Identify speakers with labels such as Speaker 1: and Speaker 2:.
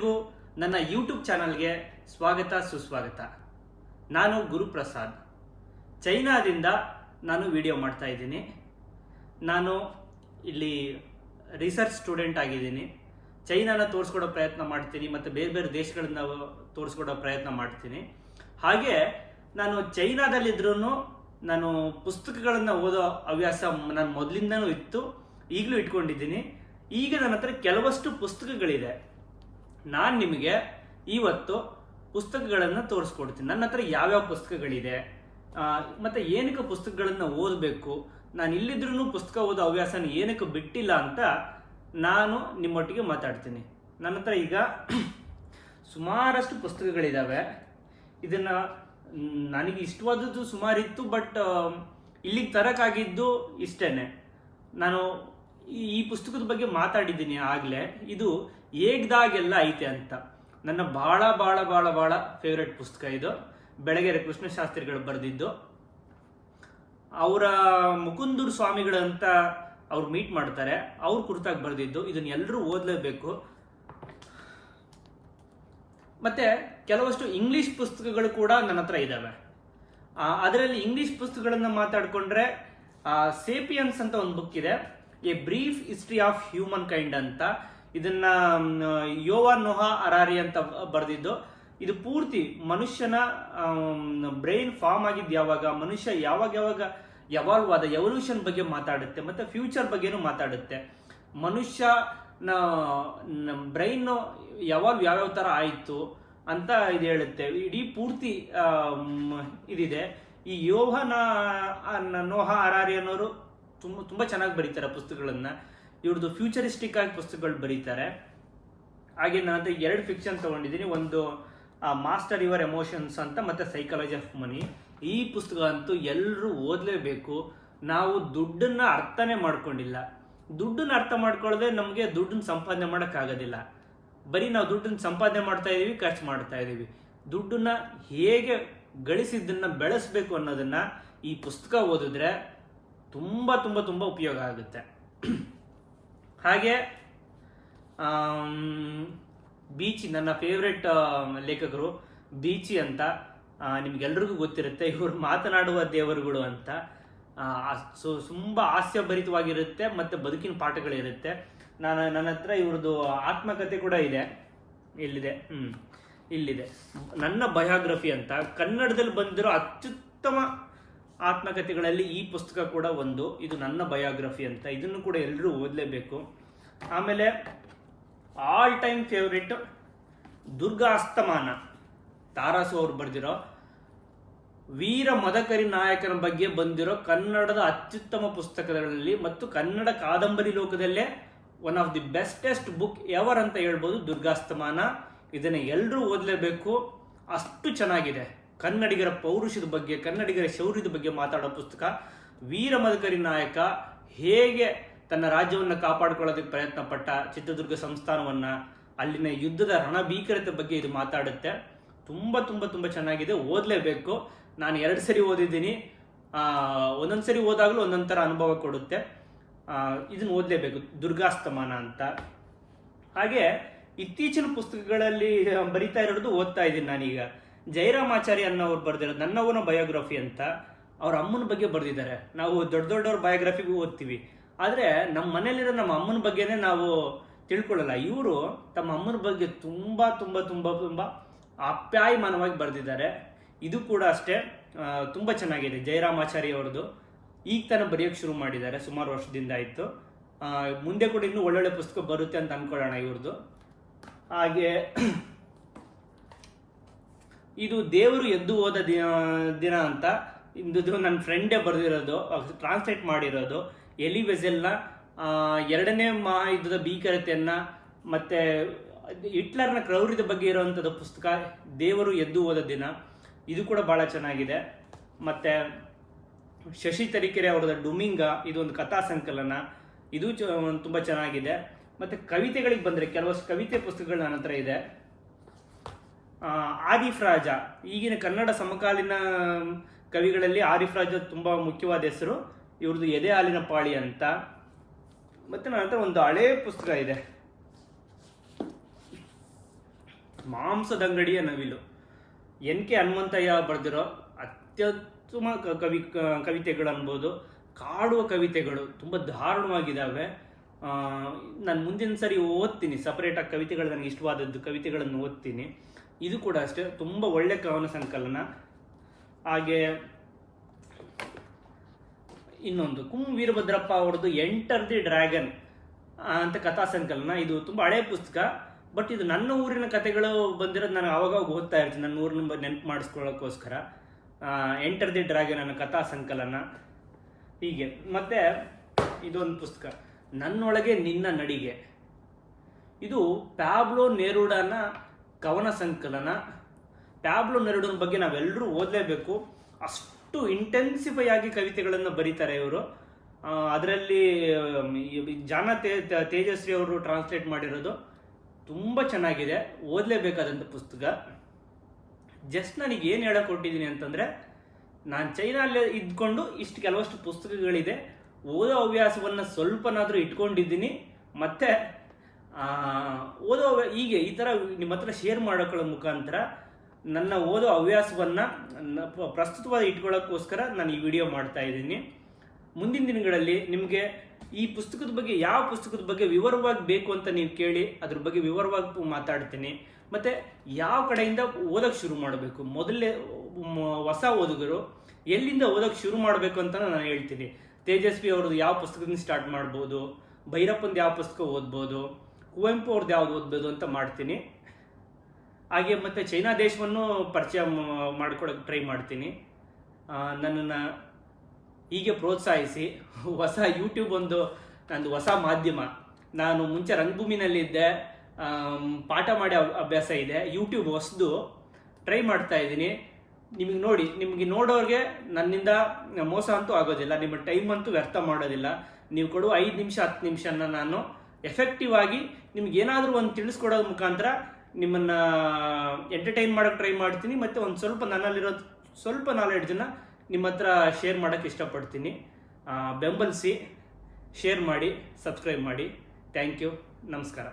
Speaker 1: ಎಲ್ರಿಗೂ ನನ್ನ ಯೂಟ್ಯೂಬ್ ಚಾನಲ್ಗೆ ಸ್ವಾಗತ, ಸುಸ್ವಾಗತ. ನಾನು ಗುರುಪ್ರಸಾದ್. ಚೈನಾದಿಂದ ನಾನು ವಿಡಿಯೋ ಮಾಡ್ತಾ ಇದ್ದೀನಿ. ನಾನು ಇಲ್ಲಿ ರಿಸರ್ಚ್ ಸ್ಟೂಡೆಂಟ್ ಆಗಿದ್ದೀನಿ. ಚೈನಾನ ತೋರಿಸ್ಕೊಡೋ ಪ್ರಯತ್ನ ಮಾಡ್ತೀನಿ ಮತ್ತು ಬೇರೆ ಬೇರೆ ದೇಶಗಳನ್ನ ತೋರಿಸ್ಕೊಡೋ ಪ್ರಯತ್ನ ಮಾಡ್ತೀನಿ. ಹಾಗೆ ನಾನು ಚೈನಾದಲ್ಲಿದ್ರೂ ನಾನು ಪುಸ್ತಕಗಳನ್ನು ಓದೋ ಹವ್ಯಾಸ ನಾನು ಮೊದಲಿಂದನೂ ಇತ್ತು, ಈಗಲೂ ಇಟ್ಕೊಂಡಿದ್ದೀನಿ. ಈಗ ನನ್ನ ಹತ್ರ ಕೆಲವಷ್ಟು ಪುಸ್ತಕಗಳಿದೆ. ನಾನು ನಿಮಗೆ ಇವತ್ತು ಪುಸ್ತಕಗಳನ್ನು ತೋರಿಸ್ಕೊಡ್ತೀನಿ. ನನ್ನ ಹತ್ರ ಯಾವ್ಯಾವ ಪುಸ್ತಕಗಳಿದೆ? ಮತ್ತು ಏನಕ್ಕೆ ಪುಸ್ತಕಗಳನ್ನು ಓದಬೇಕು? ನಾನು ಇಲ್ಲಿದ್ರೂ ಪುಸ್ತಕ ಓದೋ ಹವ್ಯಾಸನ ಏನಕ್ಕೆ ಬಿಟ್ಟಿಲ್ಲ ಅಂತ ನಾನು ನಿಮ್ಮೊಟ್ಟಿಗೆ ಮಾತಾಡ್ತೀನಿ. ನನ್ನ ಹತ್ರ ಈಗ ಸುಮಾರಷ್ಟು ಪುಸ್ತಕಗಳಿದ್ದಾವೆ ಇದನ್ನ ನನಗೆ ಇಷ್ಟವಾದದ್ದು ಸುಮಾರಿತ್ತು, ಬಟ್ ಇಲ್ಲಿಗೆ ತರಕಾಗಿದ್ದು ಇಷ್ಟೇನೆ. ನಾನು ಈ ಪುಸ್ತಕದ ಬಗ್ಗೆ ಮಾತಾಡಿದ್ದೀನಿ ಆಗಲೇ. ಇದು ಏಗ್ದಾಗೆಲ್ಲ ಐತೆ ಅಂತ. ನನ್ನ ಭಾಳ ಭಾಳ ಭಾಳ ಭಾಳ ಫೇವ್ರೆಟ್ ಪುಸ್ತಕ ಇದು. ಬೆಳಗೆರೆ ಕೃಷ್ಣಶಾಸ್ತ್ರಿಗಳು ಬರೆದಿದ್ದು. ಅವರ ಮುಕುಂದೂರು ಸ್ವಾಮಿಗಳಂತ ಅವ್ರು ಮೀಟ್ ಮಾಡ್ತಾರೆ. ಅವ್ರ ಕುರಿತಾಗಿ ಬರೆದಿದ್ದು. ಇದನ್ನ ಎಲ್ಲರೂ ಓದಲೇಬೇಕು. ಮತ್ತೆ ಕೆಲವಷ್ಟು ಇಂಗ್ಲಿಷ್ ಪುಸ್ತಕಗಳು ಕೂಡ ನನ್ನ ಹತ್ರ ಇದ್ದಾವೆ ಅದರಲ್ಲಿ ಇಂಗ್ಲಿಷ್ ಪುಸ್ತಕಗಳನ್ನು ಮಾತಾಡಿಕೊಂಡ್ರೆ ಸೇಪಿಯನ್ಸ್ ಅಂತ ಒಂದು ಬುಕ್ ಇದೆ. A brief history of humankind ಅಂತ. ಇದನ್ನ ಯೋವಾ ನೋಹ ಅರಾರಿ ಅಂತ ಬರೆದಿದ್ದು. ಇದು ಪೂರ್ತಿ ಮನುಷ್ಯನ ಬ್ರೈನ್ ಫಾರ್ಮ್ ಆಗಿದ್ದು ಯಾವಾಗ, ಮನುಷ್ಯ ಯಾವಾಗ ಯಾವಾಗ ಎವಾಲ್ವ್ ಆದ ಎವಲ್ಯೂಷನ್ ಬಗ್ಗೆ ಮಾತಾಡುತ್ತೆ, ಮತ್ತೆ ಫ್ಯೂಚರ್ ಬಗ್ಗೆನೂ ಮಾತಾಡುತ್ತೆ. ಮನುಷ್ಯ ಬ್ರೈನ್ ಯಾವಾಗ ಯಾವ್ಯಾವ ಥರ ಆಯಿತು ಅಂತ ಇದು ಹೇಳುತ್ತೆ. ಇಡೀ ಪೂರ್ತಿ ಇದಿದೆ. ಈ ಯೋಹನ ನೋಹ ಅರಾರಿ ಅನ್ನೋರು ತುಂಬ ತುಂಬ ಚೆನ್ನಾಗಿ ಬರೀತಾರೆ ಪುಸ್ತಕಗಳನ್ನ. ಇವ್ರದ್ದು ಫ್ಯೂಚರಿಸ್ಟಿಕ್ ಆಗಿ ಪುಸ್ತಕಗಳು ಬರೀತಾರೆ. ಹಾಗೆ ನಾನು ಹತ್ರ ಎರಡು ಫಿಕ್ಷನ್ ತಗೊಂಡಿದ್ದೀನಿ. ಒಂದು ಮಾಸ್ಟರ್ ಯುವರ್ ಎಮೋಷನ್ಸ್ ಅಂತ, ಮತ್ತೆ ಸೈಕಾಲಜಿ ಆಫ್ ಮನಿ ಈ ಪುಸ್ತಕ ಅಂತೂ ಎಲ್ಲರೂ ಓದಲೇಬೇಕು. ನಾವು ದುಡ್ಡನ್ನ ಅರ್ಥನೇ ಮಾಡ್ಕೊಂಡಿಲ್ಲ. ದುಡ್ಡನ್ನ ಅರ್ಥ ಮಾಡ್ಕೊಳ್ಳದೆ ನಮಗೆ ದುಡ್ಡನ್ನ ಸಂಪಾದನೆ ಮಾಡೋಕ್ಕಾಗೋದಿಲ್ಲ. ಬರೀ ನಾವು ದುಡ್ಡನ್ನು ಸಂಪಾದನೆ ಮಾಡ್ತಾ ಇದ್ದೀವಿ ಖರ್ಚು ಮಾಡ್ತಾ ಇದ್ದೀವಿ ದುಡ್ಡನ್ನ ಹೇಗೆ ಗಳಿಸಿದ್ದನ್ನು ಬೆಳೆಸಬೇಕು ಅನ್ನೋದನ್ನ ಈ ಪುಸ್ತಕ ಓದಿದ್ರೆ ತುಂಬ ತುಂಬ ತುಂಬ ಉಪಯೋಗ ಆಗುತ್ತೆ. ಹಾಗೆ ಬೀಚಿ, ನನ್ನ ಫೇವ್ರೆಟ್ ಲೇಖಕರು, ಬೀಚಿ ಅಂತ ನಿಮ್ಗೆಲ್ರಿಗೂ ಗೊತ್ತಿರುತ್ತೆ, ಇವರು ಮಾತನಾಡುವ ದೇವರುಗಳು ಅಂತ. ಸೊ, ತುಂಬ ಹಾಸ್ಯಭರಿತವಾಗಿರುತ್ತೆ ಮತ್ತು ಬದುಕಿನ ಪಾಠಗಳಿರುತ್ತೆ. ನಾನು, ನನ್ನ ಹತ್ರ ಇವ್ರದ್ದು ಆತ್ಮಕಥೆ ಕೂಡ ಇದೆ. ಇಲ್ಲಿದೆ ಹ್ಞೂ ಇಲ್ಲಿದೆ. ನನ್ನ ಬಯೋಗ್ರಫಿ ಅಂತ ಕನ್ನಡದಲ್ಲಿ ಬಂದಿರೋ ಅತ್ಯುತ್ತಮ ಆತ್ಮಕಥೆಗಳಲ್ಲಿ ಈ ಪುಸ್ತಕ ಕೂಡ ಒಂದು. ಇದು ನನ್ನ ಬಯೋಗ್ರಫಿ ಅಂತ. ಇದನ್ನು ಕೂಡ ಎಲ್ಲರೂ ಓದಲೇಬೇಕು. ಆಮೇಲೆ all time favourite Durgastamana Taraasu ಅವ್ರು ಬರೆದಿರೋ. ವೀರ ಮದಕರಿ ನಾಯಕನ ಬಗ್ಗೆ ಬಂದಿರೋ ಕನ್ನಡದ ಅತ್ಯುತ್ತಮ ಪುಸ್ತಕಗಳಲ್ಲಿ ಮತ್ತು ಕನ್ನಡ ಕಾದಂಬರಿ ಲೋಕದಲ್ಲೇ one of the bestest book ever ಅಂತ ಹೇಳ್ಬೋದು ದುರ್ಗಾಸ್ತಮಾನ ಇದನ್ನು ಎಲ್ಲರೂ ಓದಲೇಬೇಕು. ಅಷ್ಟು ಚೆನ್ನಾಗಿದೆ. ಕನ್ನಡಿಗರ ಪೌರುಷದ ಬಗ್ಗೆ, ಕನ್ನಡಿಗರ ಶೌರ್ಯದ ಬಗ್ಗೆ ಮಾತಾಡೋ ಪುಸ್ತಕ. ವೀರ ಮದಕರಿ ನಾಯಕ ಹೇಗೆ ತನ್ನ ರಾಜ್ಯವನ್ನು ಕಾಪಾಡಿಕೊಳ್ಳೋದಕ್ಕೆ ಪ್ರಯತ್ನ ಪಟ್ಟ ಚಿತ್ರದುರ್ಗ ಸಂಸ್ಥಾನವನ್ನ, ಅಲ್ಲಿನ ಯುದ್ಧದ ರಣಭೀಕರತೆ ಬಗ್ಗೆ ಇದು ಮಾತಾಡುತ್ತೆ. ತುಂಬ ತುಂಬ ತುಂಬ ಚೆನ್ನಾಗಿದೆ. ಓದಲೇಬೇಕು. ನಾನು ಎರಡು ಸರಿ ಓದಿದ್ದೀನಿ. ಒಂದೊಂದು ಸರಿ ಓದಾಗಲೂ ಒಂದೊಂದು ಥರ ಅನುಭವ ಕೊಡುತ್ತೆ. ಇದನ್ನ ಓದಲೇಬೇಕು. ದುರ್ಗಾಸ್ತಮಾನ ಅಂತ. ಹಾಗೆ ಇತ್ತೀಚಿನ ಪುಸ್ತಕಗಳಲ್ಲಿ ಬರಿತಾ ಇರೋದು ಓದ್ತಾ ಇದ್ದೀನಿ ನಾನೀಗ. ಜಯರಾಮಾಚಾರಿ ಅನ್ನೋರು ಬರೆದಿರೋದು ನನ್ನವನ ಬಯೋಗ್ರಫಿ ಅಂತ ಅವ್ರ ಅಮ್ಮನ ಬಗ್ಗೆ ಬರೆದಿದ್ದಾರೆ. ನಾವು ದೊಡ್ಡ ದೊಡ್ಡವ್ರ ಬಯೋಗ್ರಫಿಗೂ ಓದ್ತೀವಿ. ಆದರೆ ನಮ್ಮ ಮನೇಲಿರೋ ನಮ್ಮ ಅಮ್ಮನ ಬಗ್ಗೆನೇ ನಾವು ತಿಳ್ಕೊಳ್ಳಲ್ಲ. ಇವರು ತಮ್ಮ ಅಮ್ಮನ ಬಗ್ಗೆ ತುಂಬ ತುಂಬ ತುಂಬ ತುಂಬ ಅಪ್ಯಾಯಮಾನವಾಗಿ ಬರೆದಿದ್ದಾರೆ. ಇದು ಕೂಡ ಅಷ್ಟೇ ತುಂಬ ಚೆನ್ನಾಗಿದೆ ಜಯರಾಮಾಚಾರಿ ಅವ್ರದ್ದು. ಈಗ ತಾನೇ ಬರೆಯೋಕ್ಕೆ ಶುರು ಮಾಡಿದ್ದಾರೆ, ಸುಮಾರು ವರ್ಷದಿಂದ ಆಯಿತು. ಮುಂದೆ ಕೂಡ ಇನ್ನೂ ಒಳ್ಳೊಳ್ಳೆ ಪುಸ್ತಕ ಬರುತ್ತೆ ಅಂತ ಅನ್ಕೊಳ್ಳೋಣ ಇವ್ರದ್ದು. ಹಾಗೆ ಇದು ದೇವರು ಎದ್ದು ಹೋದ ದಿನ ದಿನ ಅಂತ ಇಂದು ನನ್ನ ಫ್ರೆಂಡೇ ಬರೆದಿರೋದು ಟ್ರಾನ್ಸ್ಲೇಟ್ ಮಾಡಿರೋದು ಎಲಿ ವೆಜೆಲ್ನ ಎರಡನೇ ಮಹಾಯುದ್ಧದ ಭೀಕರತೆಯನ್ನು ಮತ್ತೆ ಹಿಟ್ಲರ್ನ ಕ್ರೌರ್ಯದ ಬಗ್ಗೆ ಇರುವಂಥದ್ದು ಪುಸ್ತಕ, ದೇವರು ಎದ್ದು ಹೋದ ದಿನ. ಇದು ಕೂಡ ಬಹಳ ಚೆನ್ನಾಗಿದೆ. ಮತ್ತೆ ಶಶಿ ತರೀಕೆರೆ ಅವರದ ಡುಮಿಂಗ ಒಂದು ಕಥಾ ಸಂಕಲನ. ಇದು ಚ- ತುಂಬ ಚೆನ್ನಾಗಿದೆ. ಮತ್ತೆ ಕವಿತೆಗಳಿಗೆ ಬಂದರೆ, ಕೆಲವಷ್ಟು ಕವಿತೆ ಪುಸ್ತಕಗಳು ನನ್ನ ಹತ್ರ ಇದೆ. ಆ, ಆರಿಫ್ ರಾಜ ಈಗಿನ ಕನ್ನಡ ಸಮಕಾಲೀನ ಕವಿಗಳಲ್ಲಿ ಆರಿಫ್ ರಾಜ ತುಂಬ ಮುಖ್ಯವಾದ ಹೆಸರು. ಇವ್ರದ್ದು ಎದೆ ಹಾಲಿನ ಪಾಳಿ ಅಂತ. ಮತ್ತೆ ನನ್ನ ಹತ್ರ ಒಂದು ಹಳೇ ಪುಸ್ತಕ ಇದೆ. ಮಾಂಸದಂಗಡಿಯ ನವಿಲು. ಎನ್ ಕೆ ಹನುಮಂತಯ್ಯ ಬರೆದಿರೋ ಅತ್ಯುತ್ತಮ ಕವಿ ಕವಿತೆಗಳು ಅನ್ಬೋದು ಕಾಡುವ ಕವಿತೆಗಳು ತುಂಬ ದಾರುಣವಾಗಿದ್ದಾವೆ ನಾನು ಮುಂದಿನ ಸರಿ ಓದ್ತೀನಿ. ಸಪ್ರೇಟಾಗಿ ಕವಿತೆಗಳು ನನಗೆ ಇಷ್ಟವಾದದ್ದು ಕವಿತೆಗಳನ್ನು ಓದ್ತೀನಿ. ಇದು ಕೂಡ ಅಷ್ಟೇ, ತುಂಬ ಒಳ್ಳೆ ಕವನ ಸಂಕಲನ. ಹಾಗೆ ಇನ್ನೊಂದು, ಕುಂ ವೀರಭದ್ರಪ್ಪ ಅವ್ರದ್ದು ಎಂಟರ್ ದಿ ಡ್ರ್ಯಾಗನ್ ಅಂತ ಕಥಾ ಸಂಕಲನ. ಇದು ತುಂಬ ಹಳೆ ಪುಸ್ತಕ, ಬಟ್ ಇದು ನನ್ನ ಊರಿನ ಕಥೆಗಳು ಬಂದಿರೋದು ನಾನು ಅವಾಗ ಓದ್ತಾ ಇರ್ತೀನಿ, ನನ್ನ ಊರಿನ ನೆನಪು ಮಾಡಿಸ್ಕೊಳ್ಳೋಕ್ಕೋಸ್ಕರ. ಎಂಟರ್ ದಿ ಡ್ರ್ಯಾಗನ್ ಅನ್ನೋ ಕಥಾ ಸಂಕಲನ. ಹೀಗೆ, ಮತ್ತೆ ಇದೊಂದು ಪುಸ್ತಕ, ನನ್ನೊಳಗೆ ನಿನ್ನ ನಡಿಗೆ. ಇದು ಪ್ಯಾಬ್ಲೋ ನೆರೂಡನ ಕವನ ಸಂಕಲನ ಟ್ಯಾಬ್ಲೋ ನೆರೂಡನ ಬಗ್ಗೆ ನಾವೆಲ್ಲರೂ ಓದಲೇಬೇಕು. ಅಷ್ಟು ಇಂಟೆನ್ಸಿಫೈ ಆಗಿ ಕವಿತೆಗಳನ್ನು ಬರೀತಾರೆ ಇವರು. ಅದರಲ್ಲಿ ಜಾನ ತೇ ತೇಜಸ್ವಿ ಅವರು ಟ್ರಾನ್ಸ್ಲೇಟ್ ಮಾಡಿರೋದು ತುಂಬ ಚೆನ್ನಾಗಿದೆ. ಓದಲೇಬೇಕಾದಂಥ ಪುಸ್ತಕ. ಜಸ್ಟ್ ನನಗೆ ಏನು ಹೇಳಕ್ ಕೊಟ್ಟಿದ್ದೀನಿ ಅಂತಂದರೆ, ನಾನು ಚೈನಲ್ಲೇ ಇದ್ಕೊಂಡು ಇಷ್ಟು ಕೆಲವಷ್ಟು ಪುಸ್ತಕಗಳಿದೆ. ಓದೋ ಹವ್ಯಾಸವನ್ನು ಸ್ವಲ್ಪನಾದರೂ ಇಟ್ಕೊಂಡಿದ್ದೀನಿ. ಮತ್ತೆ ಓದೋ ಹೀಗೆ ಈ ಥರ ನಿಮ್ಮ ಹತ್ರ ಶೇರ್ ಮಾಡೋಕ್ಕೊಳ್ಳೋ ಮುಖಾಂತರ ನನ್ನ ಓದೋ ಹವ್ಯಾಸವನ್ನು ಪ್ರಸ್ತುತವಾಗಿ ಇಟ್ಕೊಳ್ಳೋಕ್ಕೋಸ್ಕರ ನಾನು ಈ ವಿಡಿಯೋ ಮಾಡ್ತಾ ಇದ್ದೀನಿ. ಮುಂದಿನ ದಿನಗಳಲ್ಲಿ ನಿಮಗೆ ಈ ಪುಸ್ತಕದ ಬಗ್ಗೆ, ಯಾವ ಪುಸ್ತಕದ ಬಗ್ಗೆ ವಿವರವಾಗಿ ಬೇಕು ಅಂತ ನೀವು ಕೇಳಿ, ಅದ್ರ ಬಗ್ಗೆ ವಿವರವಾಗಿ ಮಾತಾಡ್ತೀನಿ. ಮತ್ತೆ ಯಾವ ಕಡೆಯಿಂದ ಓದಕ್ಕೆ ಶುರು ಮಾಡಬೇಕು? ಮೊದಲೇ ಹೊಸ ಓದುಗರು ಎಲ್ಲಿಂದ ಓದಕ್ಕೆ ಶುರು ಮಾಡಬೇಕು ಅಂತ ನಾನು ಹೇಳ್ತೀನಿ. ತೇಜಸ್ವಿ ಅವ್ರದ್ದು ಯಾವ ಪುಸ್ತಕದಿಂದ ಸ್ಟಾರ್ಟ್ ಮಾಡ್ಬೋದು? ಭೈರಪ್ಪಂದು ಯಾವ ಪುಸ್ತಕ ಓದ್ಬೋದು? ಕುವೆಂಪು ಅವ್ರದ್ದು ಯಾವ್ದು ಓದ್ಬೋದು ಅಂತ ಮಾಡ್ತೀನಿ. ಹಾಗೆ ಮತ್ತೆ ಚೈನಾ ದೇಶವನ್ನು ಪರಿಚಯ ಮ- ಟ್ರೈ ಮಾಡ್ತೀನಿ. ನನ್ನನ್ನು ಹೀಗೆ ಪ್ರೋತ್ಸಾಹಿಸಿ ಹೊಸ ಯೂಟ್ಯೂಬ್ ಒಂದು ನಂದು ಹೊಸ ಮಾಧ್ಯಮ. ನಾನು ಮುಂಚೆ ರಂಗಭೂಮಿನಲ್ಲಿದ್ದೆ. ಪಾಠ ಮಾಡಿ ಅಭ್- ಅಭ್ಯಾಸ ಇದೆ. ಯೂಟ್ಯೂಬ್ ಹೊಸದು ಟ್ರೈ ಮಾಡ್ತಾ ಇದ್ದೀನಿ. ನಿಮಗೆ ನೋಡಿ, ನಿಮಗೆ ನೋಡೋರಿಗೆ ನನ್ನಿಂದ ಮೋಸ ಅಂತೂ ಆಗೋದಿಲ್ಲ. ನಿಮ್ಮ ಟೈಮ್ ಅಂತೂ ವ್ಯರ್ಥ ಮಾಡೋದಿಲ್ಲ. ನೀವು ಕೊಡುವ ಐದು ನಿಮಿಷ, ಹತ್ತು ನಿಮಿಷನ ನಾನು ಎಫೆಕ್ಟಿವ್ ಆಗಿ ನಿಮ್ಗೆ ಏನಾದರೂ ಒಂದು ತಿಳಿಸ್ಕೊಡೋದ್ರ ಮುಖಾಂತರ ನಿಮ್ಮನ್ನು ಎಂಟರ್ಟೈನ್ ಮಾಡೋಕೆ ಟ್ರೈ ಮಾಡ್ತೀನಿ, ಮತ್ತು ಒಂದು ಸ್ವಲ್ಪ ನನ್ನಲ್ಲಿರೋ ಸ್ವಲ್ಪ ನಾಲೆಡ್ಜನ್ನು ನಿಮ್ಮ ಹತ್ರ ಶೇರ್ ಮಾಡೋಕ್ಕೆ ಇಷ್ಟಪಡ್ತೀನಿ. ಬೆಂಬಲಿಸಿ ಶೇರ್ ಮಾಡಿ ಸಬ್ಸ್ಕ್ರೈಬ್ ಮಾಡಿ. ಥ್ಯಾಂಕ್ ಯು ನಮಸ್ಕಾರ.